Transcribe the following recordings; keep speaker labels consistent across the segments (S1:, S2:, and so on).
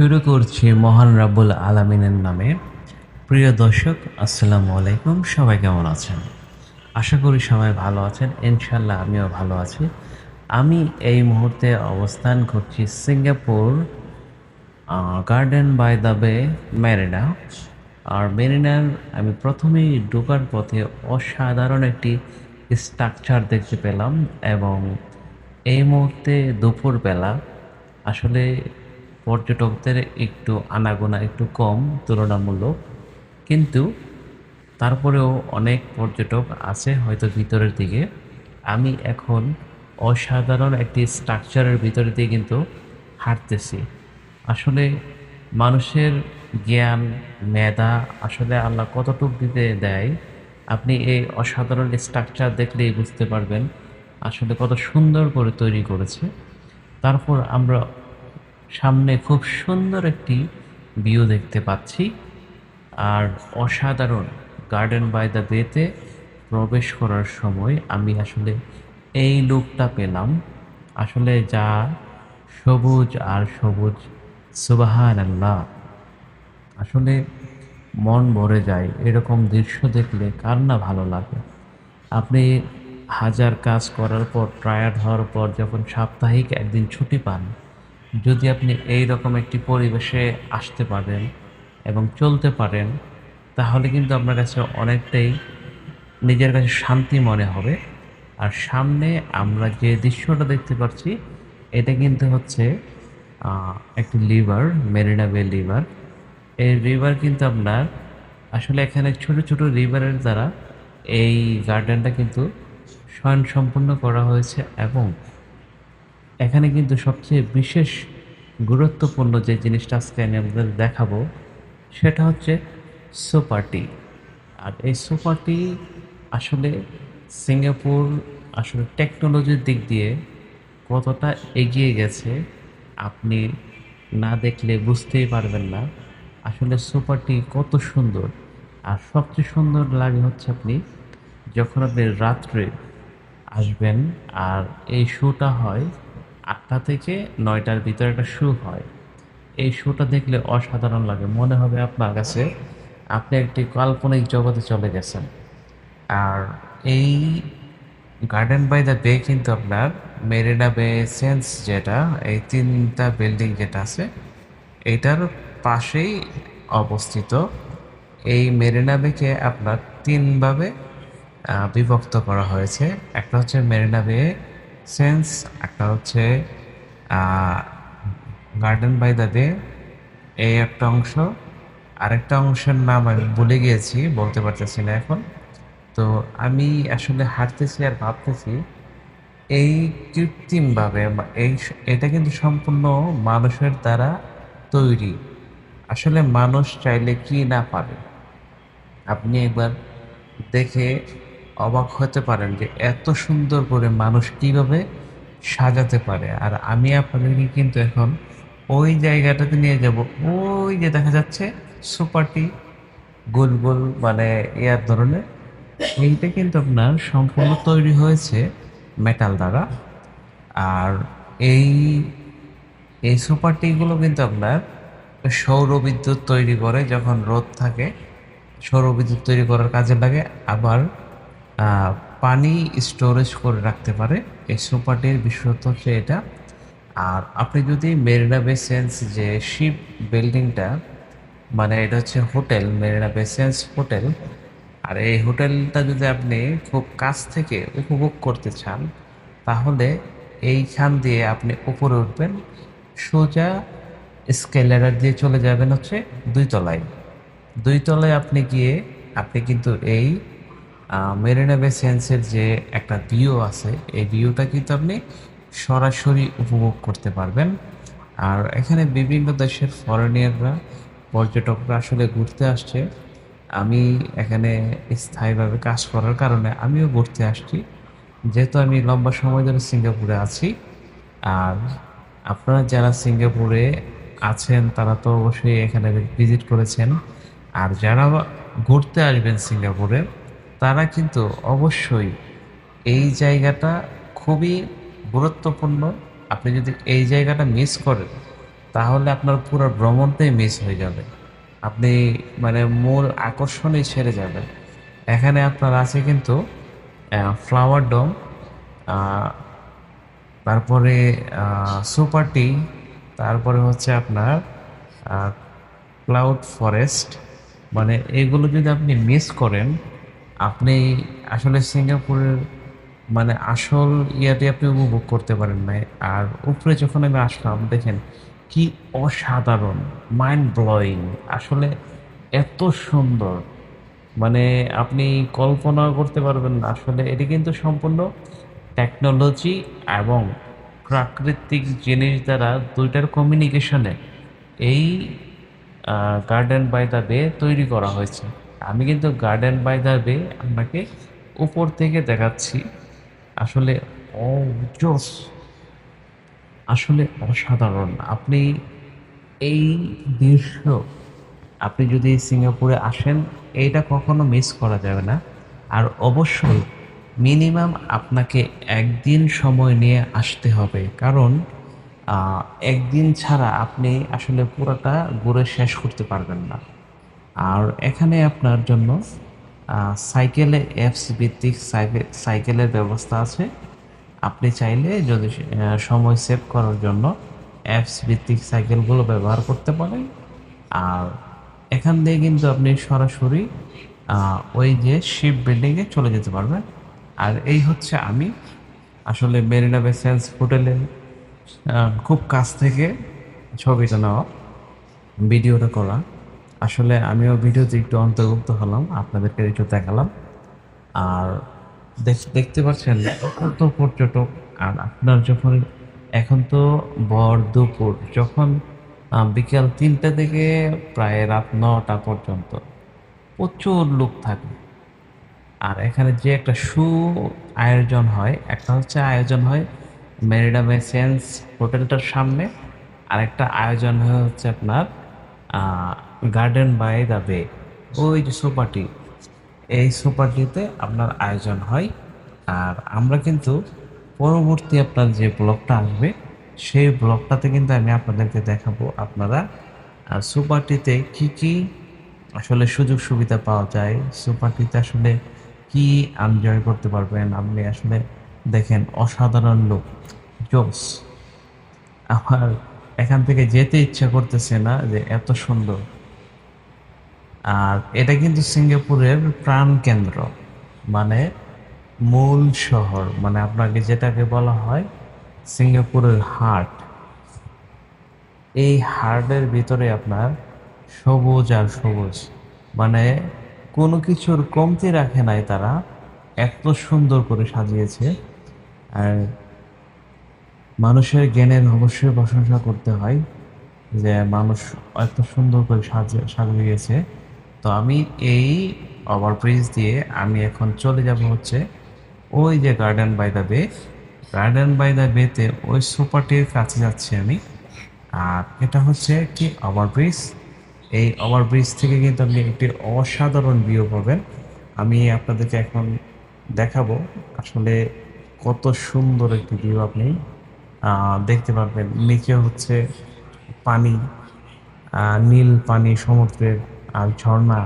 S1: শুরু করছি মহান রাব্বুল আলামিনের নামে। প্রিয় দর্শক, আসসালামু আলাইকুম। সবাই কেমন আছেন? আশা করি সবাই ভালো আছেন। ইনশাল্লাহ আমিও ভালো আছি। আমি এই মুহূর্তে অবস্থান করছি সিঙ্গাপুর গার্ডেন বাই দ্য বে মেরিনা আর মেরিনার আমি প্রথমেই ঢোকার পথে অসাধারণ একটি স্ট্রাকচার দেখতে পেলাম এবং এই মুহূর্তে দুপুরবেলা আসলে পর্যটকদের একটু আনাগোনা একটু কম, তুলনামূলক। কিন্তু তারপরেও অনেক পর্যটক আছে হয়তো ভিতরের দিকে। আমি এখন অসাধারণ একটি স্ট্রাকচারের ভিতরে দিয়ে কিন্তু হাঁটতেছি। আসলে মানুষের জ্ঞান, মেধা আসলে আল্লাহ কতটুক দিতে দেয়, আপনি এই অসাধারণ স্ট্রাকচার দেখলেই বুঝতে পারবেন আসলে কত সুন্দর করে তৈরি করেছে। তারপর আমরা সামনে খুব সুন্দর একটি ভিউ দেখতে পাচ্ছি। আর অসাধারণ গার্ডেন বাই দ্য বেতে প্রবেশ করার সময় আমি আসলে এই লুকটা পেলাম। আসলে যা সবুজ আর সবুজ সুবাহান আল্লাহ আসলে মন ভরে যায় এরকম দৃশ্য দেখলে, কার না ভালো লাগে? আপনি হাজার কাজ করার পর টায়ার্ড হওয়ার পর, যখন সাপ্তাহিক একদিন ছুটি পান যদি আপনি এই রকম একটি পরিবেশে আসতে পারেন এবং চলতে পারেন, তাহলে কিন্তু আপনার কাছে অনেকটাই নিজের কাছে শান্তি মনে হবে। আর সামনে আমরা যে দৃশ্যটা দেখতে পাচ্ছি, এটা কিন্তু হচ্ছে একটি লিভার, মেরিনা বে লিভার। এই রিভার কিন্তু আপনার, আসলে এখানে ছোট ছোট রিভারের দ্বারা এই গার্ডেনটা কিন্তু স্বয়ং করা হয়েছে এবং এখানে কিন্তু সবচেয়ে বিশেষ গুরুত্বপূর্ণ যে জিনিসটা আজকে আমি আপনাদের দেখাবো, সেটা হচ্ছে সোপাটি আর এই সোপাটি আসলে সিঙ্গাপুর আসলে টেকনোলজির দিক দিয়ে কতটা এগিয়ে গেছে, আপনি না দেখলে বুঝতেই পারবেন না। আসলে সোপাটি কত সুন্দর। আর সবচেয়ে সুন্দর লাগে হচ্ছে আপনি যখন আপনি রাত্রে আসবেন আর এই শোটা হয় আটটা থেকে নয়টার ভিতরে একটা শো হয়। এই শোটা দেখলে অসাধারণ লাগে। মনে হবে আপনার কাছে, আপনি একটি কাল্পনিক জগতে চলে গেছেন। আর এই গার্ডেন বাই দ্য বে কিন্তু আপনার মেরিনা বে সেন্স যেটা, এই তিনটা বিল্ডিং যেটা আছে, এটার পাশেই অবস্থিত। এই মেরিনা বেকে আপনার তিনভাবে বিভক্ত করা হয়েছে। একটা হচ্ছে মেরিনা বে সেন্স, একটা হচ্ছে গার্ডেন বাই দ্য বে এই একটা অংশ। আরেকটা অংশের নাম আমি ভুলে গিয়েছি, বলতে পারতেছি না এখন। তো আমি আসলে হাঁটতেছি আর ভাবতেছি, এই কৃত্রিমভাবে এই এটা কিন্তু সম্পূর্ণ মানুষের দ্বারা তৈরি। আসলে মানুষ চাইলে কি না পারে? আপনি একবার দেখে অবাক হতে পারেন যে এত সুন্দর করে মানুষ কীভাবে সাজাতে পারে। আর আমি আপনাদেরকে কিন্তু এখন ওই জায়গাটাতে নিয়ে যাব। ওই যে দেখা যাচ্ছে সুপারটি গোল গোল মানে ইয়ার ধরনের। এইটা কিন্তু আপনার সম্পূর্ণ তৈরি হয়েছে মেটাল দ্বারা। আর এই এই সুপারটিগুলো কিন্তু আপনার সৌরবিদ্যুৎ তৈরি করে যখন রোদ থাকে সৌরবিদ্যুৎ তৈরি করার কাজে লাগে। আবার পানি স্টোরেজ করে রাখতে পারে। এই সুপারটির বিশেষত্ব হচ্ছে এটা। আর আপনি যদি মেরিনা বেসেন্স যে শিপ বিল্ডিংটা মানে এটা হচ্ছে hotel Marina Bay Sands hotel আর এই হোটেলটা যদি আপনি খুব কাছ থেকে উপভোগ করতে চান, তাহলে এইখান দিয়ে আপনি উপরে উঠবেন। সোজা স্কেলার দিয়ে চলে যাবেন হচ্ছে দুই তলায়। দুই তলায় আপনি গিয়ে, আপনি কিন্তু এই মেরিনা বে সেন্সের যে একটা ভিউ আছে, এই ভিউটা কিন্তু আপনি সরাসরি উপভোগ করতে পারবেন। আর এখানে বিভিন্ন দেশের ফরেনিয়াররা পর্যটকরা আসলে ঘুরতে আসছে। আমি এখানে স্থায়ীভাবে কাজ করার কারণে আমিও ঘুরতে আসছি। যেহেতু আমি লম্বা সময় ধরে সিঙ্গাপুরে আছি, আর আপনারা যারা সিঙ্গাপুরে আছেন, তারা তো অবশ্যই এখানে ভিজিট করেছেন। আর যারা ঘুরতে আসবেন সিঙ্গাপুরে তারা কিন্তু অবশ্যই এই জায়গাটা খুবই গুরুত্বপূর্ণ। আপনি যদি এই জায়গাটা মিস করেন, তাহলে আপনার পুরো ভ্রমণটাই মিস হয়ে যাবে। আপনি মানে মূল আকর্ষণই ছেড়ে যাবেন। এখানে আপনার আছে কিন্তু ফ্লাওয়ার ডোম তারপরে সুপারটি তারপরে হচ্ছে আপনার ক্লাউড ফরেস্ট মানে এগুলো যদি আপনি মিস করেন আপনি আসলে সিঙ্গাপুরের মানে আসল ইয়াতে আপনি উপভোগ করতে পারেন নাই। আর উপরে যখন আমি আসলাম, দেখেন কি অসাধারণ মাইন্ড ব্লোয়িং আসলে এত সুন্দর। মানে আপনি কল্পনা করতে পারবেন না। আসলে এটি কিন্তু সম্পূর্ণ টেকনোলজি এবং প্রাকৃতিক জিনিস দ্বারা দুইটার কমিউনিকেশনে এই গার্ডেন বাই দ্য বে তৈরি করা হয়েছে। আমি কিন্তু গার্ডেন বাই দ্য বে আপনাকে উপর থেকে দেখাচ্ছি। আসলে অজস। আসলে অসাধারণ। আপনি এই দৃশ্য, আপনি যদি সিঙ্গাপুরে আসেন এইটা কখনো মিস করা যাবে না। আর অবশ্যই মিনিমাম আপনাকে একদিন সময় নিয়ে আসতে হবে। কারণ একদিন ছাড়া আপনি আসলে পুরোটা ঘুরে শেষ করতে পারবেন না। আর এখানে আপনার জন্য সাইকেলে অ্যাপস ভিত্তিক সাইকে- সাইকেলের ব্যবস্থা আছে। আপনি চাইলে যদি সময় সেভ করার জন্য অ্যাপস ভিত্তিক সাইকেলগুলো ব্যবহার করতে পারেন। আর এখান দিয়ে কিন্তু আপনি সরাসরি ওই যে শিপ বিল্ডিংয়ে চলে যেতে পারবেন। আর এই হচ্ছে আমি আসলে মেরিনা বে সেন্স হোটেলের খুব কাছ থেকে ছবিটা নেওয়া, ভিডিওটা করা। আসলে আমিও ভিডিওতে একটু অন্তর্ভুক্ত হলাম, আপনাদেরকে একটু দেখালাম। আর দেখ- দেখতে পাচ্ছেন, কত পর্যটক, আর আপনার যখন এখন তো ভর দুপুর, যখন বিকেল তিনটা থেকে প্রায় রাত নটা পর্যন্ত প্রচুর লোক থাকে। আর এখানে যে একটা সু আয়োজন হয়, একটা হচ্ছে আয়োজন হয় মেরিডামে সেন্স হোটেলটার সামনে, আর একটা আয়োজন হয় হচ্ছে আপনার গার্ডেন বাই দ্য বে ওই যে সোপাটি। এই সোপাটিতে আপনার আয়োজন হয়। আর আমরা কিন্তু পরবর্তী আপনার যে ব্লগটা আসবে, সেই ব্লগটাতে কিন্তু আমি আপনাদেরকে দেখাবো আপনারা সুপারটিতে কি কি আসলে সুযোগ সুবিধা পাওয়া যায় সুপারটিতে আসলে কি এনজয় করতে পারবেন, আপনি আসলে দেখেন অসাধারণ লোক জোস। আমার এখান থেকে যেতে ইচ্ছা করতেছে না যে এত সুন্দর। আর এটা কিন্তু সিঙ্গাপুরের প্রাণ কেন্দ্র মানে মূল শহর মানে আপনাকে যেটাকে বলা হয় সিঙ্গাপুরের হার্ট। এই হার্টের ভিতরে আপনার সবুজ আর সবুজ মানে কোনো কিছুর কমতি রাখে নাই তারা, এত সুন্দর করে সাজিয়েছে। আর মানুষের জ্ঞানের অবশ্যই প্রশংসা করতে হয় যে মানুষ এত সুন্দর করে সাজিয়ে, সাজিয়েছে। তো আমি এই ওভারব্রিজ দিয়ে আমি এখন চলে যাব হচ্ছে ওই যে garden by the bay garden by the বেতে ওই সুপারটির কাছে যাচ্ছি আমি। আর এটা হচ্ছে একটি ওভারব্রিজ এই ওভারব্রিজ থেকে কিন্তু আপনি একটি অসাধারণ ভিউ পাবেন। আমি আপনাদেরকে এখন দেখাবো আসলে কত সুন্দর একটি ভিউ আপনি দেখতে পারবেন। নিচে হচ্ছে পানি নীল পানি সমুদ্রের আর ঝর্ণা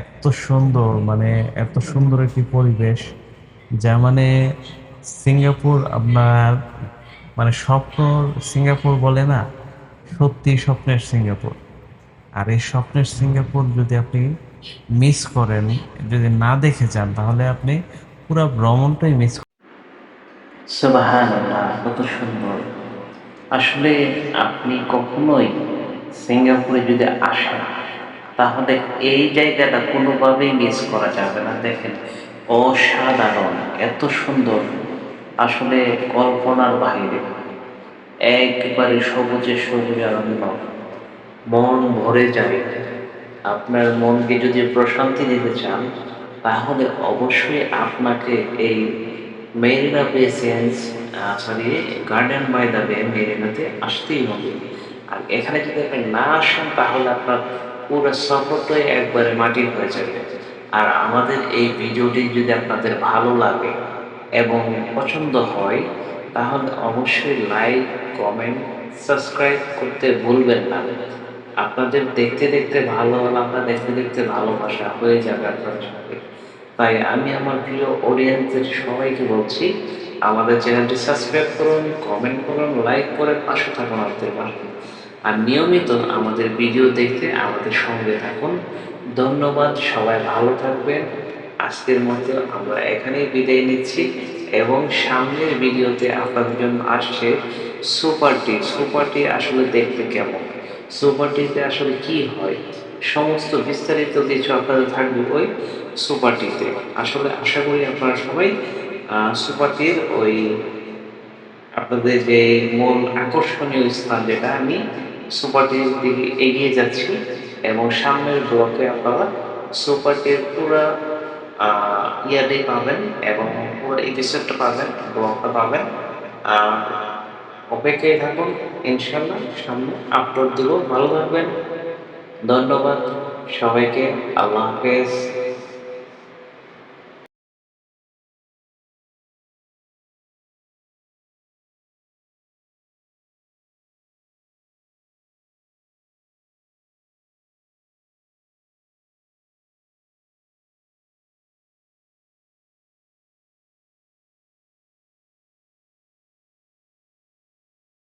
S1: এত সুন্দর মানে এত সুন্দর একটি পরিবেশ, যা মানে সিঙ্গাপুর আপনার মানে স্বপ্ন সিঙ্গাপুর বলে না, সত্যি স্বপ্নের সিঙ্গাপুর। আর এই স্বপ্নের সিঙ্গাপুর যদি আপনি মিস করেন, যদি না দেখে যান, তাহলে আপনি পুরো ভ্রমণটাই মিস
S2: সুবহানাল্লাহ, কত সুন্দর। আসলে আপনি কখনোই সিঙ্গাপুরে যদি আসেন তাহলে এই জায়গাটা কোনোভাবেই মিস করা যাবে না। দেখেন, অসাধারণ, এত সুন্দর। আসলে কল্পনার বাইরে, একবারে সবুজে সবুজ আনন্দ। মন ভরে যায়। আপনার মনকে যদি প্রশান্তি দিতে চান, তাহলে অবশ্যই আপনাকে এই Marina Bay Sands sorry garden by the bay মেরিনাতে আসতেই হবে। আর এখানে যদি আপনি না আসেন, তাহলে আপনার পুরো সফরটাই একবারে মাটির হয়ে যাবে। আর আমাদের এই ভিডিওটি যদি আপনাদের ভালো লাগে এবং পছন্দ হয়, তাহলে অবশ্যই লাইক, কমেন্ট, সাবস্ক্রাইব করতে ভুলবেন না। আপনাদের দেখতে দেখতে ভালো লাগা দেখতে দেখতে ভালোবাসা হয়ে যাবে আপনাদের সঙ্গে। তাই আমি আমার প্রিয় অডিয়েন্সের সবাইকে বলছি, আমাদের চ্যানেলটি সাবস্ক্রাইব করুন, কমেন্ট করুন, লাইক করে পাশে থাকুন আমাদের আর নিয়মিত আমাদের ভিডিও দেখতে আমাদের সঙ্গে থাকুন। ধন্যবাদ সবাই ভালো থাকবেন। আজকের মতো আমরা এখানেই বিদায় নিচ্ছি এবং সামনের ভিডিওতে আপনাদের জন্য আসছে সুপারটি সুপারটি আসলে দেখতে কেমন? সুপারটিতে আসলে কি হয়? সমস্ত বিস্তারিত কিছু আপনাদের থাকবে ওই সুপারটিতে আসলে আশা করি আপনারা সবাই আহ, সুপারটির ওই আপনাদের যে মূল আকর্ষণীয় স্থান যেটা আমি সুপারটির দিকে এগিয়ে যাচ্ছি এবং সামনের ব্লকে আপনারা সুপারটির পুরো ইয়ারটাই পাবেন এবং পুরো এপিসোডটা পাবেন ব্লগটা পাবেন। আর অপেক্ষায় থাকুন ইনশাল্লাহ সামনে আপলোড দেবো। ভালো থাকবেন। ধন্যবাদ সবাইকে। আল্লাহ হাফেজ।